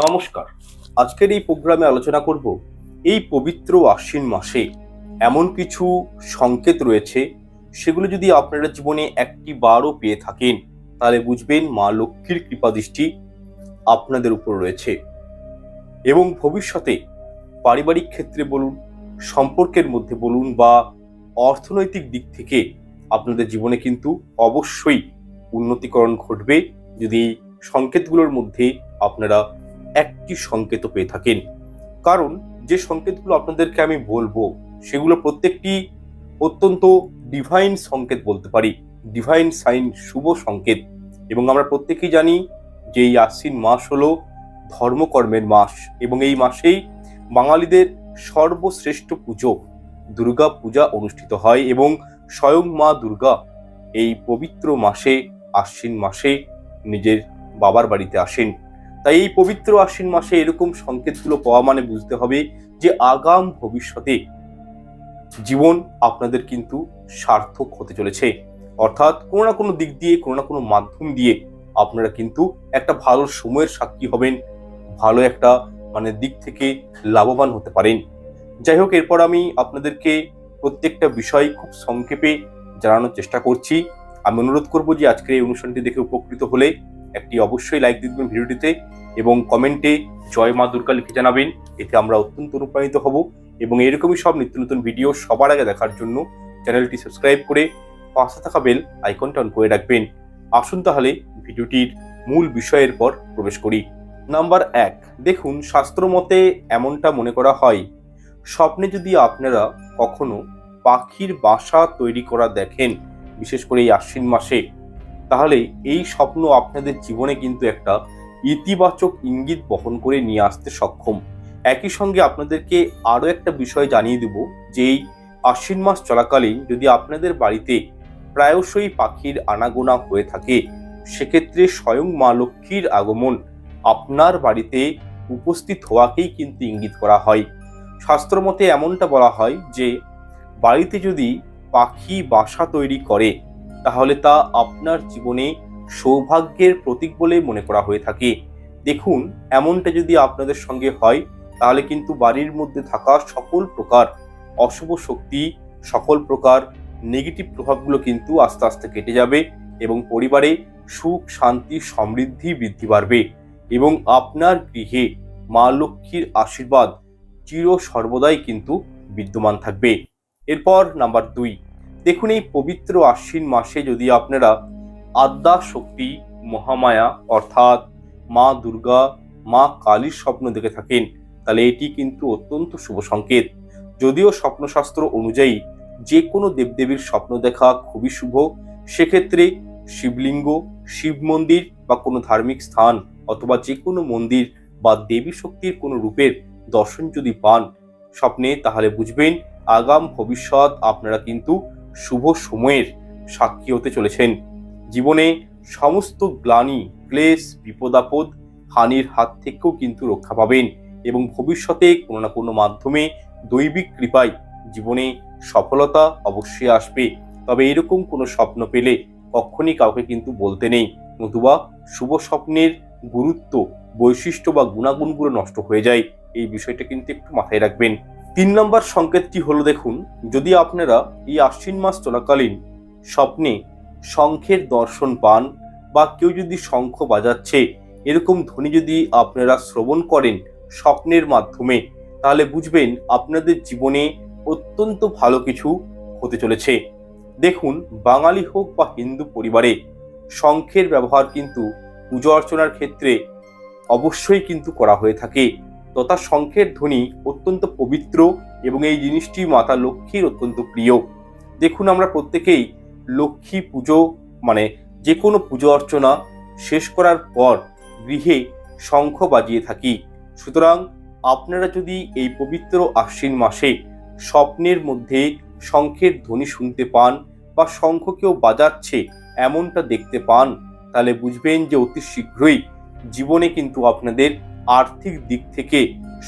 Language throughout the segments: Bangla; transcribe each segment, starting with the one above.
নমস্কার। আজকের এই প্রোগ্রামে আলোচনা করব এই পবিত্র আশ্বিন মাসে এমন কিছু সংকেত রয়েছে, সেগুলো যদি আপনারা জীবনে একটি বারও পেয়ে থাকেন, তাহলে বুঝবেন মা লক্ষ্মীর কৃপা দৃষ্টি আপনাদের উপর রয়েছে। এবং ভবিষ্যতে পারিবারিক ক্ষেত্রে বলুন, সম্পর্কের মধ্যে বলুন বা অর্থনৈতিক দিক থেকে আপনাদের জীবনে কিন্তু অবশ্যই উন্নতিকরণ ঘটবে যদি সংকেতগুলোর মধ্যে আপনারা একটি সংকেত পেয়ে থাকেন। কারণ যে সংকেতগুলো আপনাদেরকে আমি বলব, সেগুলো প্রত্যেকটি অত্যন্ত ডিভাইন সংকেত বলতে পারি। ডিভাইন সাইন শুভ সংকেত। এবং আমরা প্রত্যেকেই জানি যে এই আশ্বিন মাস হলো ধর্মকর্মের মাস। এবং এই মাসেই বাঙালিদের সর্বশ্রেষ্ঠ পুজো, দুর্গা পূজা অনুষ্ঠিত হয় এবং স্বয়ং মা দুর্গা এই পবিত্র মাসে, আশ্বিন মাসে নিজের বাবার বাড়িতে আসেন। তাই এই পবিত্র আশ্বিন মাসে এরকম সংকেতগুলো পাওয়া মানে বুঝতে হবে যে আগাম ভবিষ্যতে জীবন আপনাদের কিন্তু সার্থক হতে চলেছে। অর্থাৎ কোনো না কোনো দিক দিয়ে, কোনো না কোনো মাধ্যম দিয়ে আপনারা কিন্তু একটা ভালো সময়ের সাক্ষী হবেন, ভালো একটা মানে দিক থেকে লাভবান হতে পারেন। যাই হোক, এরপর আমি আপনাদেরকে প্রত্যেকটা বিষয় খুব সংক্ষেপে জানানোর চেষ্টা করছি। আমি অনুরোধ করব যে আজকের এই অনুষ্ঠানটি দেখে উপকৃত হলে একটি অবশ্যই লাইক দিবেন ভিডিওটিতে এবং কমেন্টে জয় মা দুর্গা লিখে জানাবেন। এতে আমরা অত্যন্ত অনুপ্রাণিত হব এবং এরকমই সব নিত্য নতুন ভিডিও সবার আগে দেখার জন্য চ্যানেলটি সাবস্ক্রাইব করে পাশে থাকা বেল আইকনটা অন করে রাখবেন। আসুন তাহলে ভিডিওটির মূল বিষয়ের পর প্রবেশ করি। নাম্বার এক, দেখুন শাস্ত্র মতে এমনটা মনে করা হয়, স্বপ্নে যদি আপনারা কখনো পাখির বাসা তৈরি করা দেখেন, বিশেষ করে এই আশ্বিন মাসে তাহলে এই স্বপ্ন আপনাদের জীবনে কিন্তু একটা ইতিবাচক ইঙ্গিত বহন করে নিয়ে আসতে সক্ষম। একই সঙ্গে আপনাদেরকে আরও একটা বিষয় জানিয়ে দেব যে এই আশ্বিন মাস চলাকালীন যদি আপনাদের বাড়িতে প্রায়শই পাখির আনাগোনা হয়ে থাকে, সেক্ষেত্রে স্বয়ং মা লক্ষ্মীর আগমন আপনার বাড়িতে উপস্থিত হওয়াকেই কিন্তু ইঙ্গিত করা হয়। শাস্ত্রমতে এমনটা বলা হয় যে, বাড়িতে যদি পাখি বাসা তৈরি করে তাহলে তা আপনার জীবনে সৌভাগ্যের প্রতীক বলে মনে করা হয়ে থাকে। দেখুন, এমনটা যদি আপনাদের সঙ্গে হয়, তাহলে কিন্তু বাড়ির মধ্যে থাকা সকল প্রকার অশুভ শক্তি, সকল প্রকার নেগেটিভ প্রভাবগুলো কিন্তু আস্তে আস্তে কেটে যাবে এবং পরিবারে সুখ, শান্তি, সমৃদ্ধি বৃদ্ধি পারবে এবং আপনার গৃহে মা লক্ষ্মীর আশীর্বাদ চির সর্বদাই কিন্তু বিদ্যমান থাকবে। এরপর নাম্বার দুই। দেখুন এই পবিত্র আশ্বিন মাসে যদি আপনারা আদ্যা শক্তি মহামায়া অর্থাৎ মা দুর্গা, মা কালীর স্বপ্ন দেখে থাকেন, তাহলে এটি কিন্তু অত্যন্ত শুভ সংকেত। যদিও স্বপ্নশাস্ত্র অনুযায়ী যে কোনো দেবদেবীর স্বপ্ন দেখা খুবই শুভ, সেক্ষেত্রে শিবলিঙ্গ, শিব মন্দির বা কোনো ধার্মিক স্থান অথবা যে কোনো মন্দির বা দেবী শক্তির কোনো রূপের দর্শন যদি পান, স্বপ্নে তাহলে বুঝবেন আগাম ভবিষ্যৎ আপনারা কিন্তু শুভ সময়ের সাক্ষী হতে চলেছেন। জীবনে সমস্ত গ্লানি, ক্লেশ, বিপদাপদ হানির হাত থেকেও কিন্তু রক্ষা পাবেন এবং ভবিষ্যতে কোনো না কোনো মাধ্যমে দৈবিক কৃপায় জীবনে সফলতা অবশ্যই আসবে। তবে এরকম কোনো স্বপ্ন পেলে কখনই কাউকে কিন্তু বলতে নেই, নতুবা শুভ স্বপ্নের গুরুত্ব, বৈশিষ্ট্য বা গুণাগুণগুলো নষ্ট হয়ে যায়। এই বিষয়টা কিন্তু একটু মাথায় রাখবেন। তিন নম্বর সংকেতটি হলো দেখুন, যদি আপনারা এই আশ্বিন মাস চলাকালীন স্বপ্নে শঙ্খের দর্শন পান বা কেউ যদি শঙ্খ বাজাচ্ছে, এরকম ধ্বনি যদি আপনারা শ্রবণ করেন স্বপ্নের মাধ্যমে, তাহলে বুঝবেন আপনাদের জীবনে অত্যন্ত ভালো কিছু হতে চলেছে। দেখুন, বাঙালি হোক বা হিন্দু পরিবারে শঙ্খের ব্যবহার কিন্তু পুজো অর্চনার ক্ষেত্রে অবশ্যই কিন্তু করা হয়ে থাকে। তথা শঙ্খের ধ্বনি অত্যন্ত পবিত্র এবং এই জিনিসটি মাতা লক্ষ্মীর অত্যন্ত প্রিয়। দেখুন আমরা প্রত্যেকেই লক্ষ্মী পুজো মানে যে কোনো পুজো অর্চনা শেষ করার পর গৃহে শঙ্খ বাজিয়ে থাকি। সুতরাং আপনারা যদি এই পবিত্র আশ্বিন মাসে স্বপ্নের মধ্যে শঙ্খের ধ্বনি শুনতে পান বা শঙ্খ কেউ বাজাচ্ছে এমনটা দেখতে পান, তাহলে বুঝবেন যে অতি শীঘ্রই জীবনে কিন্তু আপনাদের আর্থিক দিক থেকে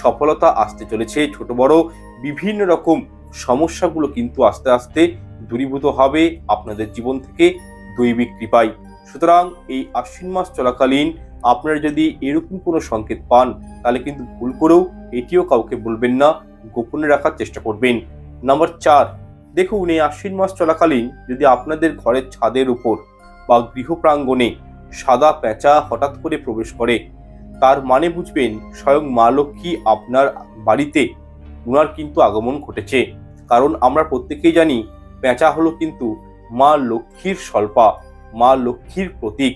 সফলতা আসতে চলেছে। ছোট, বড় বিভিন্ন রকম সমস্যাগুলো কিন্তু আস্তে আস্তে দূরীভূত হবে আপনাদের জীবন থেকে দৈবিক কৃপায়। সুতরাং এই আশ্বিন মাস চলাকালীন আপনারা যদি এরকম কোনো সংকেত পান, তাহলে কিন্তু ভুল করেও এটিও কাউকে বলবেন না, গোপনে রাখার চেষ্টা করবেন। নাম্বার চার, দেখুন এই আশ্বিন মাস চলাকালীন যদি আপনাদের ঘরের ছাদের উপর বা গৃহ প্রাঙ্গণে সাদা পেঁচা হঠাৎ করে প্রবেশ করে তার মানে বুঝবেন স্বয়ং মা লক্ষ্মী আপনার বাড়িতে উনার কিন্তু আগমন ঘটেছে। কারণ আমরা প্রত্যেকেই জানি, পেঁচা হলো কিন্তু মা লক্ষ্মীর স্বল্পা, মা লক্ষ্মীর প্রতীক।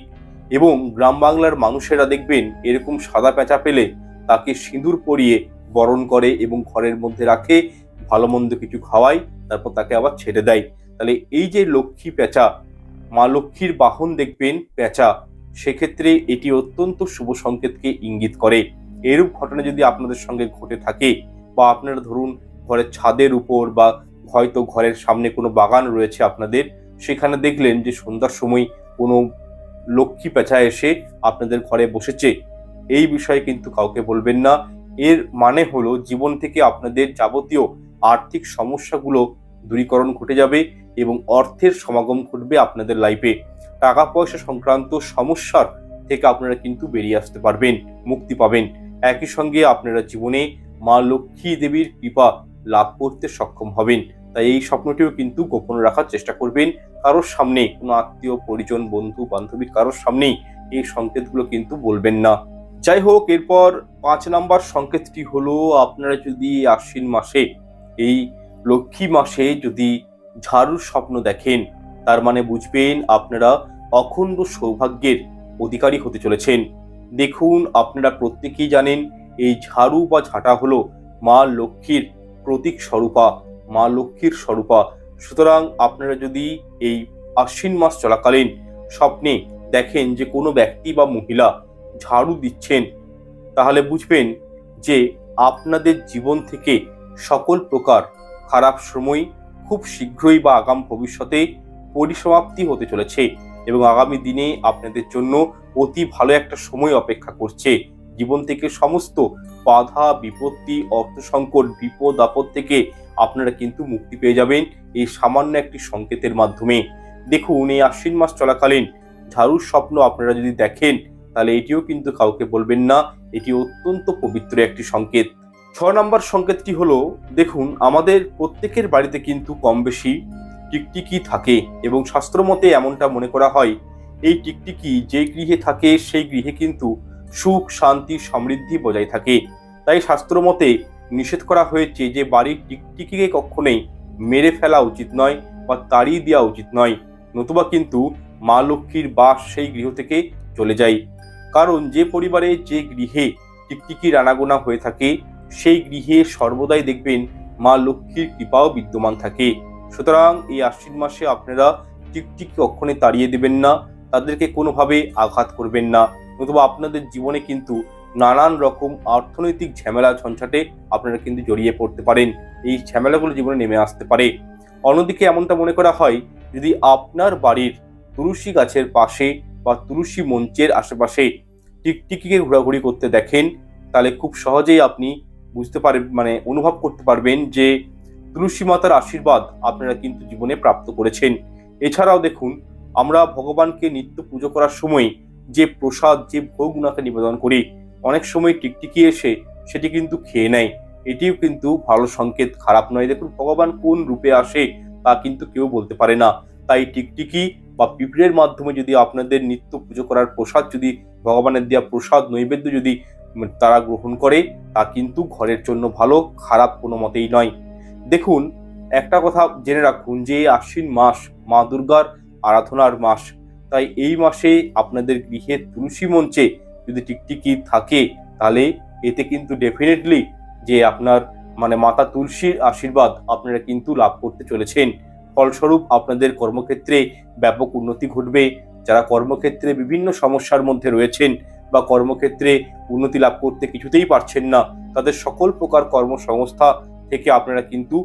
এবং গ্রাম বাংলার মানুষেরা দেখবেন, এরকম সাদা পেঁচা পেলে তাকে সিঁদুর পরিয়ে বরণ করে এবং ঘরের মধ্যে রাখে, ভালো মন্দ কিছু খাওয়ায়, তারপর তাকে আবার ছেড়ে দেয়। তাহলে এই যে লক্ষ্মী পেঁচা, মা লক্ষ্মীর বাহন দেখবেন, পেঁচা সেক্ষেত্রে এটি অত্যন্ত শুভ সংকেতকে ইঙ্গিত করে। এরূপ ঘটনা যদি আপনাদের সঙ্গে ঘটে থাকে বা আপনারা ধরুন ঘরের ছাদের উপর বা হয়তো ঘরের সামনে কোনো বাগান রয়েছে আপনাদের, সেখানে দেখলেন যে সন্ধ্যার সময় কোনো লক্ষ্মী পেঁচা এসে আপনাদের ঘরে বসেছে। এই বিষয়ে কিন্তু কাউকে বলবেন না। এর মানে হলো জীবন থেকে আপনাদের যাবতীয় আর্থিক সমস্যাগুলো দূরীকরণ ঘটে যাবে এবং অর্থের সমাগম ঘটবে আপনাদের লাইফে টাকা পয়সা সংক্রান্ত সমস্যার থেকে আপনারা কিন্তু বেরিয়ে আসতে পারবেন, মুক্তি পাবেন। একই সঙ্গে আপনারা জীবনে মা লক্ষ্মী দেবীর কৃপা লাভ করতে সক্ষম হবেন। তাই এই স্বপ্নটিও কিন্তু গোপন রাখার চেষ্টা করবেন। কারোর সামনে কোনো আত্মীয়, পরিজন, বন্ধু, বান্ধবী কারোর সামনেই এই সংকেতগুলো কিন্তু বলবেন না। যাই হোক, এরপর পাঁচ নাম্বার সংকেতটি হলো, আপনারা যদি আশ্বিন মাসে, এই লক্ষ্মী মাসে যদি ঝাড়ুর স্বপ্ন দেখেন তার মানে বুঝবেন আপনারা অখণ্ড সৌভাগ্যের অধিকারী হতে চলেছেন। দেখুন, আপনারা প্রত্যেকেই জানেন, এই ঝাড়ু বা ঝাঁটা হলো মা লক্ষ্মীর প্রতীক স্বরূপা, মা লক্ষ্মীর স্বরূপা। সুতরাং আপনারা যদি এই আশ্বিন মাস চলাকালীন স্বপ্নে দেখেন যে কোনো ব্যক্তি বা মহিলা ঝাড়ু দিচ্ছেন, তাহলে বুঝবেন যে আপনাদের জীবন থেকে সকল প্রকার খারাপ সময় খুব শীঘ্রই বা আগাম ভবিষ্যতে পরিসমাপ্তি হতে চলেছে এবং আগামী দিনে আপনাদের জন্য অতি ভালো একটা সময় অপেক্ষা করছে। জীবন থেকে সমস্ত বাধা, বিপত্তি অর্থ সংকট বিপদ, আপদ থেকে আপনারা কিন্তু মুক্তি পেয়ে যাবেন এই সামান্য একটি সংকেতের মাধ্যমে। দেখুন, এই আশ্বিন মাস চলাকালীন ঝাড়ুর স্বপ্ন আপনারা যদি দেখেন, তাহলে এটিও কিন্তু কাউকে বলবেন না, এটি অত্যন্ত পবিত্র একটি সংকেত। ছ নম্বর সংকেতটি হলো, দেখুন, আমাদের প্রত্যেকের বাড়িতে কিন্তু কম বেশি টিকটিকি থাকে এবং শাস্ত্রমতে এমনটা মনে করা হয়, এই টিকটিকি যে গৃহে থাকে সেই গৃহে কিন্তু সুখ, শান্তি, সমৃদ্ধি বজায় থাকে। তাই শাস্ত্রমতে নিষেধ করা হয়েছে যে বাড়ির টিকটিকিকে কখনোই মেরে ফেলা উচিত নয় বা তাড়িয়ে দেওয়া উচিত নয়, নতুবা কিন্তু মা লক্ষ্মীর বাস সেই গৃহ থেকে চলে যায়। কারণ যে পরিবারে যে গৃহে টিকটিকির আনাগোনা হয়ে থাকে, সেই গৃহে সর্বদাই দেখবেন মা লক্ষ্মীর কৃপাও বিদ্যমান থাকে। সুতরাং এই আশ্বিন মাসে আপনারা টিকটিকি কখনোই তাড়িয়ে দেবেন না, তাদেরকে কোনোভাবে আঘাত করবেন না। নতুবা আপনাদের জীবনে কিন্তু নানান রকম অর্থনৈতিক ঝামেলা ঝঞ্ঝাটে আপনারা কিন্তু জড়িয়ে পড়তে পারেন। এই ঝামেলাগুলো জীবনে নেমে আসতে পারে। অন্যদিকে এমনটা মনে করা হয়, যদি আপনার বাড়ির তুলসী গাছের পাশে বা তুলসী মঞ্চের আশেপাশে টিকটিকিকে ঘোরাঘুরি করতে দেখেন, তাহলে খুব সহজেই আপনি বুঝতে পারবেন মানে অনুভব করতে পারবেন যে তুলসী মাতার আশীর্বাদ আপনারা কিন্তু জীবনে প্রাপ্ত করেছেন। এছাড়াও দেখুন, আমরা ভগবানকে নিত্য পুজো করার সময় যে প্রসাদ, যে ভোগ উনাকে নিবেদন করি, অনেক সময় টিকটিকি এসে সেটি কিন্তু খেয়ে নেয়। এটিও কিন্তু ভালো সংকেত, খারাপ নয়। দেখুন, ভগবান কোন রূপে আসে তা কিন্তু কেউ বলতে পারে না। তাই টিকটিকি বা পিঁপড়ের মাধ্যমে যদি আপনাদের নিত্য পুজো করার প্রসাদ যদি, ভগবানের দেওয়া প্রসাদ, নৈবেদ্য যদি তারা গ্রহণ করে, তা কিন্তু ঘরের জন্য ভালো, খারাপ কোনো মতেই নয়। দেখুন, একটা কথা জেনে রাখুন যে আশ্বিন মাস মা দুর্গার আরাধনার মাস। তাই এই মাসে আপনাদের গৃহের তুলসী মঞ্চে যদি টিকটিকি থাকে, তাহলে এতে কিন্তু ডেফিনেটলি যে আপনার মানে মাতা তুলসীর আশীর্বাদ আপনারা কিন্তু লাভ করতে চলেছেন। ফলস্বরূপ আপনাদের কর্মক্ষেত্রে ব্যাপক উন্নতি ঘটবে। যারা কর্মক্ষেত্রে বিভিন্ন সমস্যার মধ্যে রয়েছেন বা কর্মক্ষেত্রে উন্নতি লাভ করতে কিছুতেই পারছেন না, তাদের সকল প্রকার কর্মসংস্থা থেকে আপনারা কিন্তু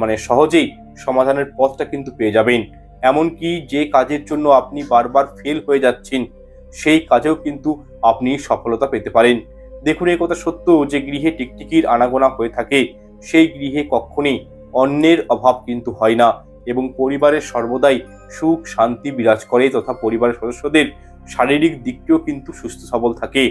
মানে সহজেই সমাধানের পথটা কিন্তু পেয়ে যাবেন। এমনকি যে কাজের জন্য আপনি বারবার ফেল হয়ে যাচ্ছেন, সেই কাজেও কিন্তু আপনি সফলতা পেতে পারেন। দেখুন এই কথা সত্য যে গৃহে টিকটিকির আনাগোনা হয়ে থাকে, সেই গৃহে কখনই অন্যের অভাব কিন্তু হয় না এবং পরিবারের সর্বদাই সুখ, শান্তি বিরাজ করে তথা পরিবারের সদস্যদের শারীরিক দিকটিও কিন্তু সুস্থ সবল থাকে।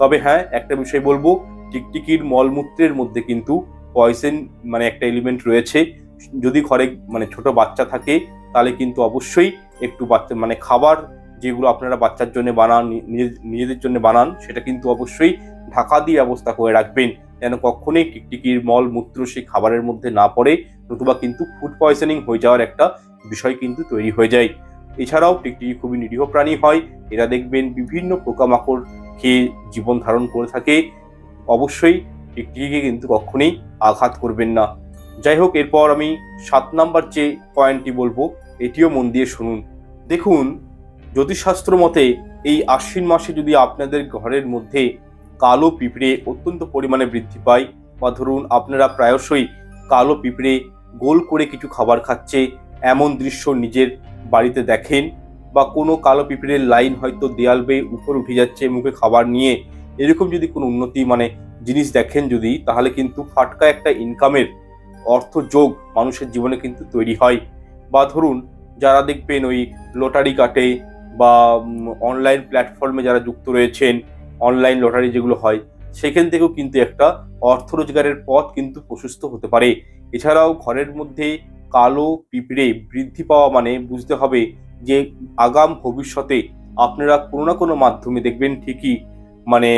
তবে হ্যাঁ একটা বিষয় বলব, টিকটিকির মলমূত্রের মধ্যে কিন্তু পয়সেন মানে একটা এলিমেন্ট রয়েছে। যদি ঘরে মানে ছোট বাচ্চা থাকে, তাহলে কিন্তু অবশ্যই একটু বাচ্চা মানে খাবার যেগুলো আপনারা বাচ্চার জন্য বানান নিজে- নিজেদের জন্য বানান, সেটা কিন্তু অবশ্যই ঢাকা দিয়ে ব্যবস্থা করে রাখবেন। যেন কখনোই টিকটিকির মল, মূত্র সেই খাবারের মধ্যে না পড়ে, নতুবা কিন্তু ফুড পয়জনিং হয়ে যাওয়ার একটা বিষয় কিন্তু তৈরি হয়ে যায়। এছাড়াও টিকটিকি খুবই নিরীহ প্রাণী হয়, এরা দেখবেন বিভিন্ন পোকামাকড় খেয়ে জীবন ধারণ করে থাকে। অবশ্যই টিকটিকিকে কিন্তু কখনোই আঘাত করবেন না। যাই হোক, এরপর আমি সাত নাম্বার যে পয়েন্টটি বলব, এটিও মন দিয়ে শুনুন। দেখুন, জ্যোতিষশাস্ত্র মতে এই আশ্বিন মাসে যদি আপনাদের ঘরের মধ্যে কালো পিঁপড়ে অত্যন্ত পরিমাণে বৃদ্ধি পায়, বা ধরুন আপনারা প্রায়শই কালো পিঁপড়ে গোল করে কিছু খাবার খাচ্ছে, এমন দৃশ্য নিজের বাড়িতে দেখেন, বা কোনো কালো পিঁপড়ের লাইন হয়তো দেয়াল বেয়ে উপর উঠে যাচ্ছে মুখে খাবার নিয়ে, এরকম যদি কোনো উন্নতি মানে জিনিস দেখেন যদি, তাহলে কিন্তু ফাটকা একটা ইনকামের অর্থ যোগ মানুষের জীবনে কিন্তু তৈরি হয়। বা ধরুন, যারা দেখবেন ওই লটারি কাটে বা অনলাইন প্ল্যাটফর্মে যারা যুক্ত রয়েছেন অনলাইন লটারি যেগুলো হয়, সেখান থেকেও কিন্তু একটা অর্থ রোজগারের পথ কিন্তু প্রশস্ত হতে পারে। এছাড়াও ঘরের মধ্যে কালো পিঁপড়ে বৃদ্ধি পাওয়া মানে বুঝতে হবে যে, আগাম ভবিষ্যতে আপনারা কোনো না কোনো মাধ্যমে দেখবেন ঠিকই মানে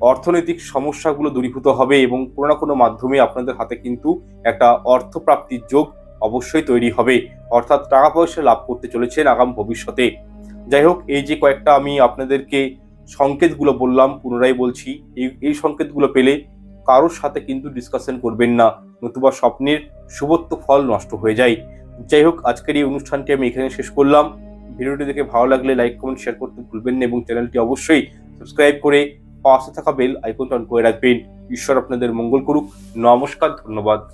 অর্থনৈতিক সমস্যাগুলো দূরীভূত হবে এবং কোনো না কোনো মাধ্যমে আপনাদের হাতে কিন্তু একটা অর্থপ্রাপ্তির যোগ অবশ্যই তৈরি হবে। অর্থাৎ টাকা পয়সা লাভ করতে চলেছেন আগাম ভবিষ্যতে। যাই হোক, এই যে কয়েকটা আমি আপনাদেরকে সংকেতগুলো বললাম, পুনরায় বলছি, এই এই সংকেতগুলো পেলে কারোর সাথে কিন্তু ডিসকাশন করবেন না, নতুবা স্বপ্নের শুভত্ব ফল নষ্ট হয়ে যায়। যাই হোক, আজকের এই অনুষ্ঠানটি আমি এখানে শেষ করলাম। ভিডিওটি দেখে ভালো লাগলে লাইক কমেন্ট শেয়ার করতে ভুলবেন না এবং চ্যানেলটি অবশ্যই সাবস্ক্রাইব করে পাশে থাকা বেল আইকনটা অন করে রাখবেন। ঈশ্বর আপনাদের মঙ্গল করুক। নমস্কার ধন্যবাদ।